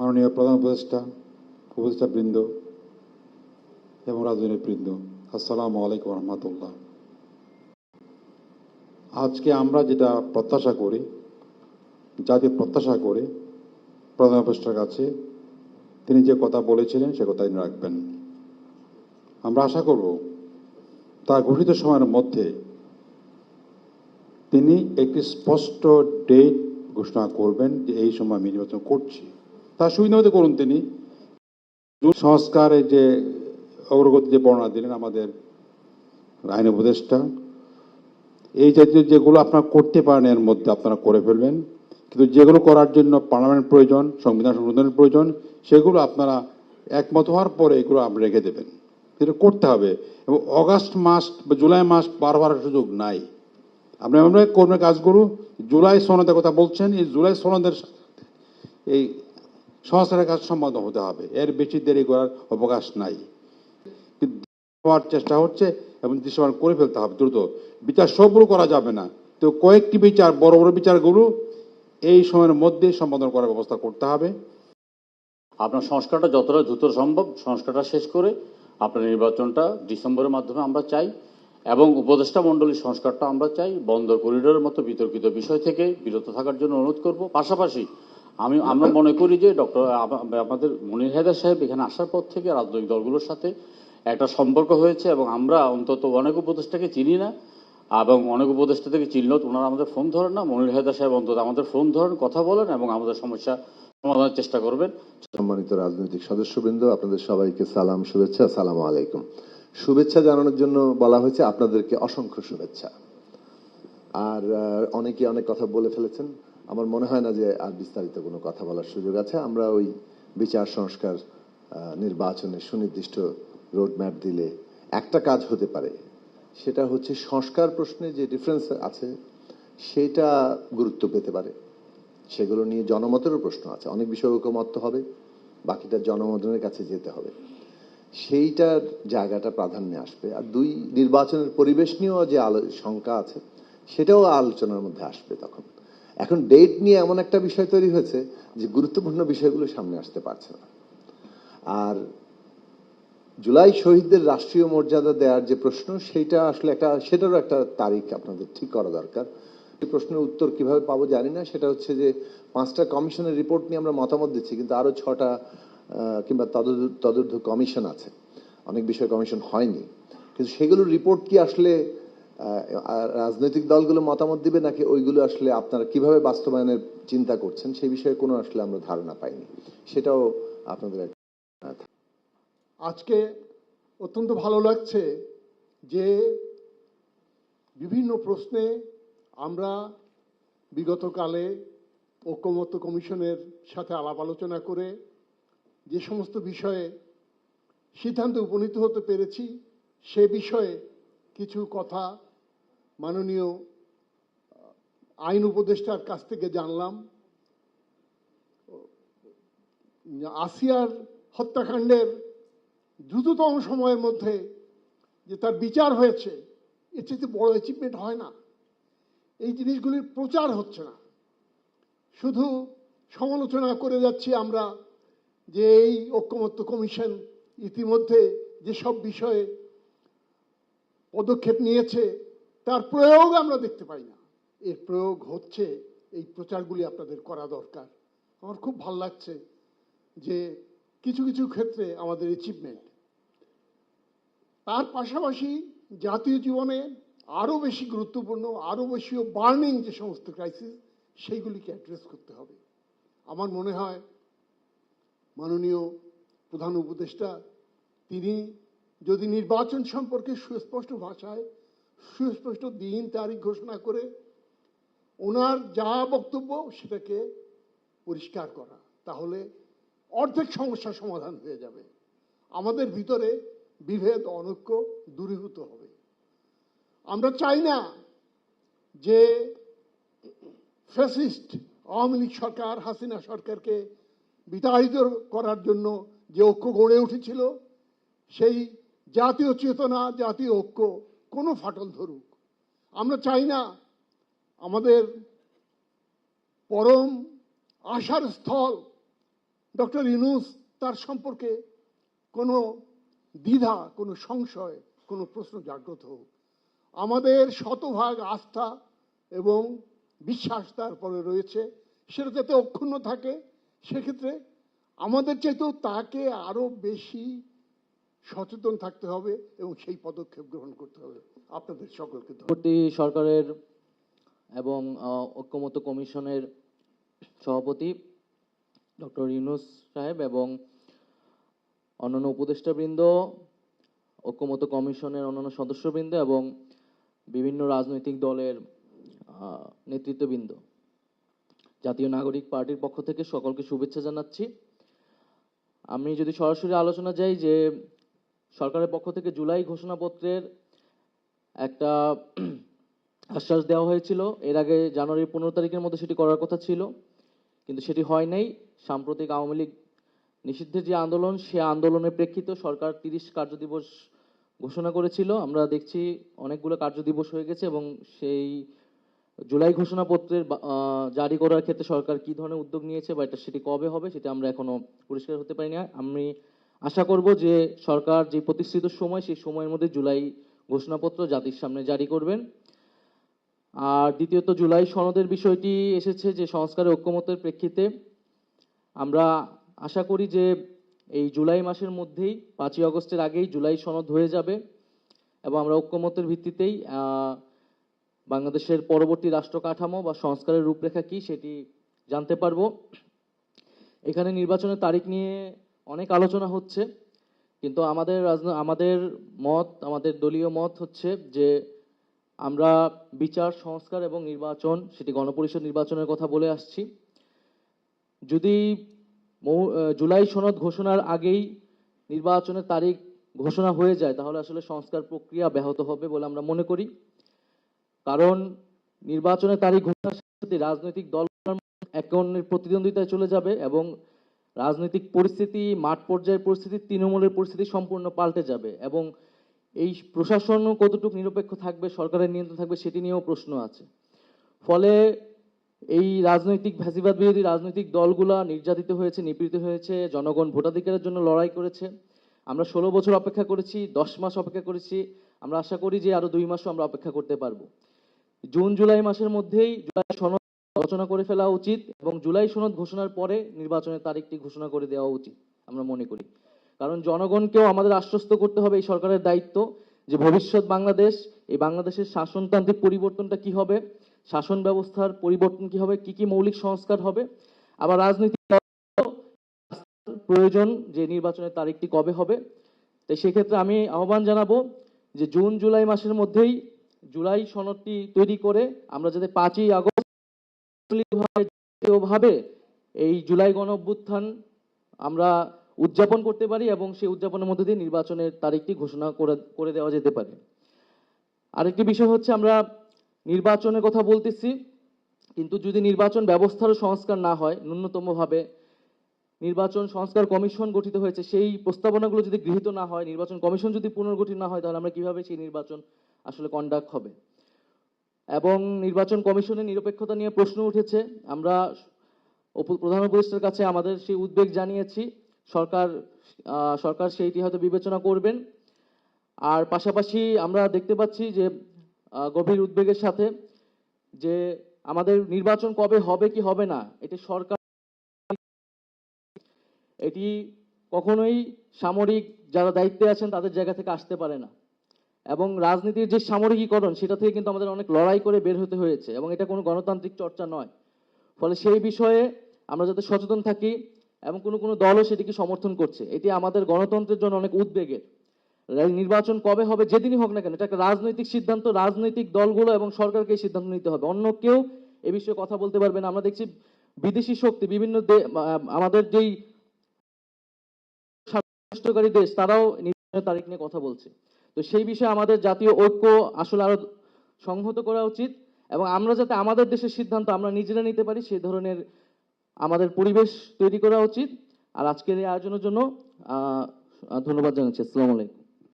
মাননীয় প্রধান উপদেষ্টা উপদেষ্টা বৃন্দ এবং রাজনৈতিক বৃন্দ, আসসালামু আলাইকুম রহমতুল্লাহ। আজকে আমরা যেটা প্রত্যাশা করি, জাতি প্রত্যাশা করে, প্রধান উপদেষ্টার কাছে তিনি যে কথা বলেছিলেন সে কথা তিনি রাখবেন। আমরা আশা করব তার ঘোষিত সময়ের মধ্যে তিনি একটি স্পষ্ট ডেট ঘোষণা করবেন যে এই সময় আমি নির্বাচন করছি। তার সুবিধা মতো করুন তিনি। সংস্কারের যে অগ্রগতি যে বর্ণনা দিলেন আমাদের আইন উপদেষ্টা, এই জাতীয় যেগুলো আপনারা করতে পারেন এর মধ্যে আপনারা করে ফেলবেন। কিন্তু যেগুলো করার জন্য পার্লামেন্ট প্রয়োজন, সংবিধান সংশোধনের প্রয়োজন, সেগুলো আপনারা একমত হওয়ার পরে এগুলো আপনি রেখে দেবেন। এটা করতে হবে। এবং অগাস্ট মাস বা জুলাই মাস বারবার সুযোগ নাই। আপনি আমরা কর্মের কাজগুলো, জুলাই সনদের কথা বলছেন, এই জুলাই সনদের এই সংস্কারের কাজ সম্বন্ধ হতে হবে। এর বেশি দেরি করার অবকাশ নাই। হওয়ার চেষ্টা হচ্ছে এবং দৃশ্যমান করে ফেলতে হবে দ্রুত। বিচার সবগুলো করা যাবে না। তো কয়েকটি বিচার, বড় বড় বিচারগুলো এই সময়ের মধ্যে সম্পাদন করার ব্যবস্থা করতে হবে। আপনার সংস্কারটা যতটা দ্রুত সম্ভব সংস্কারটা শেষ করে আপনার নির্বাচনটা ডিসেম্বরের মাধ্যমে আমরা চাই এবং উপদেষ্টা মণ্ডলীর সংস্কারটা আমরা চাই। বন্দর করিডোরের মতো বিতর্কিত বিষয় থেকে বিরত থাকার জন্য অনুরোধ করব। পাশাপাশি আমি, আমরা মনে করি যে ডক্টর আমাদের মনির হায়দার সাহেব এখানে আসার পর থেকে রাজনৈতিক দলগুলোর সাথে একটা সম্পর্ক হয়েছে এবং আমরা অন্তত অনেক উপদেষ্টাকে চিনি না এবং অনেক উপদেষ্টা থেকে চিনলেও তো ওনারা আমাদের ফোন ধরেন না। মনির হায়দার সাহেব অন্তত আমাদের ফোন ধরেন, কথা বলেন এবং আমাদের সমস্যা সমাধানের চেষ্টা করবেন। সম্মানিত রাজনৈতিক সদস্যবৃন্দ, আপনাদের সবাইকে সালাম, শুভেচ্ছা সালাম আলাইকুম। শুভেচ্ছা জানানোর জন্য বলা হয়েছে আপনাদেরকে অসংখ্য শুভেচ্ছা। আর অনেকে অনেক কথা বলে ফেলেছেন। আমার মনে হয় না যে আর বিস্তারিত কোনো কথা বলার সুযোগ আছে। আমরা ওই বিচার সংস্কার নির্বাচনে সুনির্দিষ্ট রোডম্যাপ দিলে একটা কাজ হতে পারে। সেটা হচ্ছে সংস্কার প্রশ্নে যে ডিফারেন্স আছে, সেটা গুরুত্ব পেতে পারে। সেগুলো নিয়ে জনমতেরও প্রশ্ন আছে। অনেক বিষয় ঐকমত্য হবে, বাকিটা জনমতের কাছে যেতে হবে। সেইটার জায়গাটা প্রাধান্যে আসবে। আর দুই, নির্বাচনের পরিবেশ নিয়েও যে আলো শঙ্কা আছে, সেটাও আলোচনার মধ্যে আসবে তখন। এখন ডেট নিয়ে এমন একটা বিষয় তৈরি হয়েছে যে গুরুত্বপূর্ণ বিষয়গুলো সামনে আসতে পারছে না। আর জুলাই শহীদদের রাষ্ট্রীয় মর্যাদা দেওয়ার যে প্রশ্ন, সেইটা আসলে একটা, সেটারও একটা তারিখ আপনাদের ঠিক করা দরকার। প্রশ্নের উত্তর কীভাবে পাবো জানি না, সেটা হচ্ছে যে পাঁচটা কমিশনের রিপোর্ট নিয়ে আমরা মতামত দিচ্ছি, কিন্তু আরও ছটা কিংবা তদূর- তদূর্ধ্ব কমিশন আছে। অনেক বিষয় কমিশন হয়নি। কিন্তু সেগুলোর রিপোর্ট কি আসলে রাজনৈতিক দলগুলো মতামত দিবে নাকি ওইগুলো আসলে আপনারা কীভাবে বাস্তবায়নের চিন্তা করছেন? সেই বিষয়ে কোনো আসলে আমরা ধারণা পাইনি। সেটাও আপনাদের আজকে অত্যন্ত ভালো লাগছে যে বিভিন্ন প্রশ্নে আমরা বিগতকালে ঐক্যমত্য কমিশনের সাথে আলাপ আলোচনা করে যে সমস্ত বিষয়ে সিদ্ধান্তে উপনীত হতে পেরেছি, সে বিষয়ে কিছু কথা মাননীয় আইন উপদেষ্টার কাছ থেকে জানলাম আসিয়ার হত্যাকাণ্ডের দ্রুততম সময়ের মধ্যে যে তার বিচার হয়েছে, এর চেয়ে বড় অ্যাচিভমেন্ট হয় না। এই জিনিসগুলির প্রচার হচ্ছে না। শুধু সমালোচনা করে যাচ্ছি আমরা যে এই ঐক্যমত্য কমিশন ইতিমধ্যে যেসব বিষয়ে পদক্ষেপ নিয়েছে তার প্রয়োগ আমরা দেখতে পাই না। এর প্রয়োগ হচ্ছে এই প্রচারগুলি আপনাদের করা দরকার। আমার খুব ভালো লাগছে যে কিছু কিছু ক্ষেত্রে আমাদের অ্যাচিভমেন্ট তার পাশাপাশি জাতীয় জীবনে আরও বেশি গুরুত্বপূর্ণ, আরও বেশি বার্নিং যে সমস্ত ক্রাইসিস সেইগুলিকে অ্যাড্রেস করতে হবে। আমার মনে হয় মাননীয় প্রধান উপদেষ্টা, তিনি যদি নির্বাচন সম্পর্কে সুস্পষ্ট ভাষায় সুস্পষ্ট দিন তারিখ ঘোষণা করে ওনার যা বক্তব্য সেটাকে পরিষ্কার করা, তাহলে অর্ধেক সমস্যা সমাধান হয়ে যাবে। আমাদের ভিতরে বিভেদ, অনৈক্য দূরীভূত হবে। আমরা চাই না যে ফ্যাসিস্ট আওয়ামী লীগ সরকার, হাসিনা সরকারকে বিতাড়িত করার জন্য যে ঐক্য গড়ে উঠেছিল, সেই জাতীয় চেতনা, জাতীয় ঐক্য কোনো ফাটল ধরুক। আমরা চাই না আমাদের পরম আশার স্থল ডক্টর ইউনুস তার সম্পর্কে কোনো দ্বিধা, কোনো সংশয়, কোনো প্রশ্ন জাগ্রত হোক। আমাদের শতভাগ আস্থা এবং বিশ্বাস তারপরে রয়েছে। সেটা যাতে অক্ষুণ্ণ থাকে, সেক্ষেত্রে আমাদের চাইতেও তাকে আরও বেশি সচেতন থাকতে হবে এবং সেই পদক্ষেপ গ্রহণ করতে হবে। আপনাদের সকলকে পরবর্তী সরকারের এবং আহ, ঐক্যমত্য কমিশনের সভাপতি ডক্টর ইউনুস সাহেব এবং অন্যান্য উপদেষ্টাবৃন্দ ঐক্যমত্য কমিশনের অন্যান্য সদস্যবৃন্দ এবং বিভিন্ন রাজনৈতিক দলের নেতৃত্ববৃন্দ। জাতীয় নাগরিক পার্টির পক্ষ থেকে সকলকে শুভেচ্ছা জানাচ্ছি। আমি যদি সরাসরি আলোচনা যাই যে সরকারের পক্ষ থেকে জুলাই ঘোষণাপত্রের একটা আশ্বাস দেওয়া হয়েছিল। এর আগে জানুয়ারির পনেরো তারিখের মধ্যে সেটি করার কথা ছিল, কিন্তু সেটি হয় নাই। সাম্প্রতিক আওয়ামী লীগ নিষিদ্ধের যে আন্দোলন, সে আন্দোলনের প্রেক্ষিতে সরকার তিরিশ কার্যদিবস ঘোষণা করেছিল। আমরা দেখছি অনেকগুলো কার্যদিবস হয়ে গেছে এবং সেই জুলাই ঘোষণাপত্রের জারি করার ক্ষেত্রে সরকার কি ধরনের উদ্যোগ নিয়েছে বা এটা সেটি কবে হবে, সেটা আমরা এখনও পরিষ্কার হতে পারি না আমি আশা করব যে সরকার যে প্রতিষ্ঠিত সময়, সেই সময়ের মধ্যে জুলাই ঘোষণাপত্র জাতির সামনে জারি করবেন। আর দ্বিতীয়ত, জুলাই সনদের বিষয়টি এসেছে যে সংস্কারের ঐক্যমতের প্রেক্ষিতে। আমরা আশা করি যে এই জুলাই মাসের মধ্যেই, পাঁচই আগস্টের আগেই জুলাই সনদ হয়ে যাবে এবং আমরা ঐক্যমতের ভিত্তিতেই বাংলাদেশের পরবর্তী রাষ্ট্র কাঠামো বা সংস্কারের রূপরেখা কি সেটি জানতে পারব। এখানে নির্বাচনের তারিখ নিয়ে অনেক আলোচনা হচ্ছে, কিন্তু আমাদের রাজন- আমাদের মত, আমাদের দলীয় মত হচ্ছে যে আমরা বিচার, সংস্কার এবং নির্বাচন, সেটি গণপরিষদ নির্বাচনের কথা বলে আসছি। যদি জুলাই সনদ ঘোষণার আগেই নির্বাচনের তারিখ ঘোষণা হয়ে যায়, তাহলে আসলে সংস্কার প্রক্রিয়া ব্যাহত হবে বলে আমরা মনে করি। কারণ নির্বাচনের তারিখ ঘোষণার সাথে রাজনৈতিক দল এক অন্যের প্রতিদ্বন্দ্বিতায় চলে যাবে এবং রাজনৈতিক পরিস্থিতি, মাঠ পর্যায়ের পরিস্থিতি, তৃণমূলের পরিস্থিতি সম্পূর্ণ পাল্টে যাবে এবং এই প্রশাসন কতটুকু নিরপেক্ষ থাকবে, সরকারের নিয়ন্ত্রণ থাকবে, সেটি নিয়েও প্রশ্ন আছে। ফলে এই রাজনৈতিক ফ্যাসিবাদ বিরোধী রাজনৈতিক দলগুলা নির্যাতিত হয়েছে, নিপীড়িত হয়েছে, জনগণ ভোটাধিকারের জন্য লড়াই করেছে। আমরা ষোলো বছর অপেক্ষা করেছি, দশ মাস অপেক্ষা করেছি। আমরা আশা করি যে আরও দুই মাসও আমরা অপেক্ষা করতে পারব। জুন, জুলাই মাসের মধ্যেই জুলাই সনদ আলোচনা করে ফেলা উচিত এবং জুলাই সনদ ঘোষণার পরে নির্বাচনের তারিখটি ঘোষণা করে দেওয়া উচিত, আমরা মনে করি। কারণ জনগণকেও আমাদের আশ্বস্ত করতে হবে এই সরকারের দায়িত্ব যে ভবিষ্যৎ বাংলাদেশ, এই বাংলাদেশের শাসনতান্ত্রিক পরিবর্তনটা কি হবে, শাসন ব্যবস্থার পরিবর্তন কি হবে, কি কি মৌলিক সংস্কার হবে, আবার রাজনৈতিক প্রয়োজন যে নির্বাচনের তারিখটি কবে হবে। তাই সেক্ষেত্রে আমি আহ্বান জানাব যে জুন, জুলাই মাসের মধ্যেই জুলাই সনদটি তৈরি করে আমরা যাতে পাঁচই আগস্ট ভাবে এই জুলাই গণ অভ্যুত্থান আমরা উদযাপন করতে পারি এবং সেই উদযাপনের মধ্যে দিয়ে নির্বাচনের তারিখটি ঘোষণা করে দেওয়া যেতে পারে। আরেকটি বিষয় হচ্ছে আমরা নির্বাচনের কথা বলতেছি, কিন্তু যদি নির্বাচন ব্যবস্থারও সংস্কার না হয়, ন্যূনতমভাবে নির্বাচন সংস্কার কমিশন গঠিত হয়েছে, সেই প্রস্তাবনাগুলো যদি গৃহীত না হয়, নির্বাচন কমিশন যদি পুনর্গঠিত না হয়, তাহলে আমরা কীভাবে সেই নির্বাচন আসলে কন্ডাক্ট হবে? এবং নির্বাচন কমিশনের নিরপেক্ষতা নিয়ে প্রশ্ন উঠেছে। আমরা প্রধান উপদেষ্টার কাছে আমাদের সেই উদ্বেগ জানিয়েছি। সরকার সরকার সেইটি হয়তো বিবেচনা করবেন। আর পাশাপাশি আমরা দেখতে পাচ্ছি যে গভীর উদ্বেগের সাথে যে আমাদের নির্বাচন কবে হবে কি হবে না, এটি সরকার এটি কখনোই সামরিক যারা দায়িত্বে আছেন তাদের জায়গা থেকে আসতে পারে না। এবং রাজনীতির যে সামরিকীকরণ, সেটা থেকে কিন্তু আমাদের অনেক লড়াই করে বের হতে হয়েছে এবং এটা কোনো গণতান্ত্রিক চর্চা নয়। ফলে সেই বিষয়ে আমরা যাতে সচেতন থাকি এবং কোনো কোনো দলও সেটিকে সমর্থন করছে, এটি আমাদের গণতন্ত্রের জন্য অনেক উদ্বেগের। নির্বাচন কবে হবে, যেদিনই হোক না কেন, এটা একটা রাজনৈতিক সিদ্ধান্ত, রাজনৈতিক দলগুলো এবং সরকারকে এই সিদ্ধান্ত নিতে হবে। অন্য কেউ এ বিষয়ে কথা বলতে পারবে না। আমরা দেখছি বিদেশি শক্তি, বিভিন্ন আমাদের যেই দেশ, তারাও নির্বাচনের তারিখ নিয়ে কথা বলছে। তো সেই বিষয়ে আমাদের জাতীয় ঐক্য আসলে আরও সংহত করা উচিত এবং আমরা যাতে আমাদের দেশের সিদ্ধান্ত আমরা নিজেরা নিতে পারি সেই ধরনের আমাদের পরিবেশ তৈরি করা উচিত। আর আজকের এই আয়োজনের জন্য ধন্যবাদ জানাচ্ছি। আসসালামু আলাইকুম।